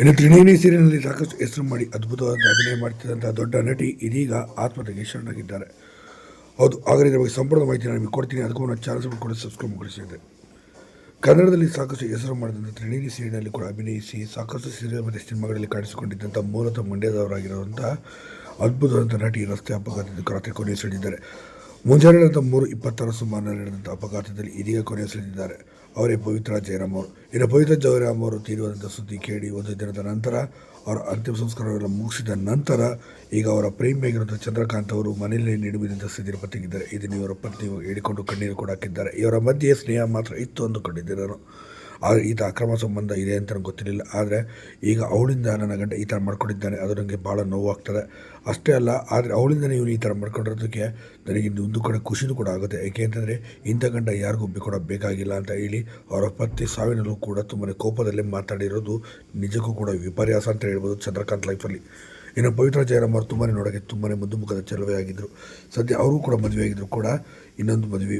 ಇನ್ನು ತ್ರಿನೇನಿ ಸೀರಿಯಲ್ನಲ್ಲಿ ಸಾಕಷ್ಟು ಹೆಸರು ಮಾಡಿ ಅದ್ಭುತವಾದ ಅಭಿನಯ ಮಾಡ್ತಿದ್ದಂಥ ದೊಡ್ಡ ನಟಿ ಇದೀಗ ಆತ್ಮಹತ್ಯೆಗೆ ಶರಣಾಗಿದ್ದಾರೆ. ಹೌದು, ಹಾಗಾದರೆ ಇದ್ರ ಬಗ್ಗೆ ಸಂಪೂರ್ಣ ಮಾಹಿತಿ ನಾನು ನಿಮಗೆ ಕೊಡ್ತೀನಿ. ಅದಕ್ಕೂ ನಾನು ಚಾನಲ್ ಕೂಡ ಸಬ್ಸ್ಕ್ರೈಬ್ ಮಾಡಿಸಿದೆ ಕನ್ನಡದಲ್ಲಿ ಸಾಕಷ್ಟು ಹೆಸರು ಮಾಡಿದಂಥ ತ್ರಿನೇನಿ ಸೀರಿಯಲ್ನಲ್ಲಿ ಕೂಡ ಅಭಿನಯಿಸಿ ಸಾಕಷ್ಟು ಸೀರಿಯಲ್ ಮತ್ತು ಸಿನಿಮಾಗಳಲ್ಲಿ ಕಾಣಿಸಿಕೊಂಡಿದ್ದಂಥ ಮೂಲತಃ ಮಂಡ್ಯದವರಾಗಿರುವಂಥ ಅದ್ಭುತವಾದಂಥ ನಟಿ ರಸ್ತೆ ಅಪಘಾತದ ಸೆಳೆದಿದ್ದಾರೆ. ಮುಂಜಾನೆ ನಡೆದ ಮೂರು ಇಪ್ಪತ್ತರ ಸುಮಾರಿನಲ್ಲಿ ನಡೆದಂಥ ಅಪಘಾತದಲ್ಲಿ ಇದೀಗ ಕೊನೆಯ ಸೆಳೆದಿದ್ದಾರೆ ಅವರೇ ಪವಿತ್ರ ಜಯರಾಮ್ ಅವರು ಇನ್ನು ಪವಿತ್ರ ಜಯರಾಮ್ ಅವರು ತೀರುವಂಥ ಸುದ್ದಿ ಕೇಳಿ ಒಂದು ದಿನದ ನಂತರ ಅವರ ಅಂತಿಮ ಸಂಸ್ಕಾರಗಳನ್ನು ಮುಗಿಸಿದ ನಂತರ ಈಗ ಅವರ ಪ್ರೇಮಿಯಾಗಿರುವಂಥ ಚಂದ್ರಕಾಂತ್ ಅವರು ಮನೆಯಲ್ಲಿ ನಿಡುಬಿದಂಥ ಸ್ಥಿತಿಯಲ್ಲಿ ಪತ್ತಿಗಿದ್ದಾರೆ. ಇದನ್ನು ಇವರ ಪತ್ನಿ ಹೇಳಿಕೊಂಡು ಕಣ್ಣೀರು ಕೂಡ ಹಾಕಿದ್ದಾರೆ. ಇವರ ಮಧ್ಯೆ ಸ್ನೇಹ ಮಾತ್ರ ಇತ್ತು ಅಂದುಕೊಂಡಿದ್ದೆ ನಾನು. ಆದರೆ ಈತ ಅಕ್ರಮ ಸಂಬಂಧ ಇದೆ ಅಂತ ನನಗೆ ಗೊತ್ತಿರಲಿಲ್ಲ. ಆದರೆ ಈಗ ಅವಳಿಂದ ನನ್ನ ಗಂಡ ಈ ಥರ ಮಾಡ್ಕೊಂಡಿದ್ದಾನೆ, ಅದು ನನಗೆ ಭಾಳ ನೋವಾಗ್ತದೆ. ಅಷ್ಟೇ ಅಲ್ಲ, ಆದರೆ ಅವಳಿಂದನೇ ಇವನು ಈ ಥರ ಮಾಡ್ಕೊಂಡಿರೋದಕ್ಕೆ ನನಗೆ ಒಂದು ಕಡೆ ಖುಷಿನೂ ಕೂಡ ಆಗುತ್ತೆ. ಏಕೆ ಅಂತಂದರೆ ಇಂಥ ಗಂಡ ಯಾರಿಗೂ ಕೂಡ ಬೇಕಾಗಿಲ್ಲ ಅಂತ ಹೇಳಿ ಅವರ ಪತ್ನಿ ಸಾವಿನಲ್ಲೂ ಕೂಡ ತುಂಬನೇ ಕೋಪದಲ್ಲಿ ಮಾತಾಡಿರೋದು ನಿಜಕ್ಕೂ ಕೂಡ ವಿಪರ್ಯಾಸ ಅಂತ ಹೇಳ್ಬೋದು ಚಂದ್ರಕಾಂತ್ ಲೈಫಲ್ಲಿ ಇನ್ನು ಪವಿತ್ರ ಜಯರಾಮ್ ಅವರು ತುಂಬನೇ ನೋಡೋಕ್ಕೆ ತುಂಬನೇ ಮುದ್ದು ಮುಖದ ಚೆಲುವೆ ಆಗಿದ್ದರು ಸದ್ಯ ಅವರು ಕೂಡ ಮದುವೆ ಆಗಿದ್ರು ಕೂಡ ಇನ್ನೊಂದು ಮದುವೆ.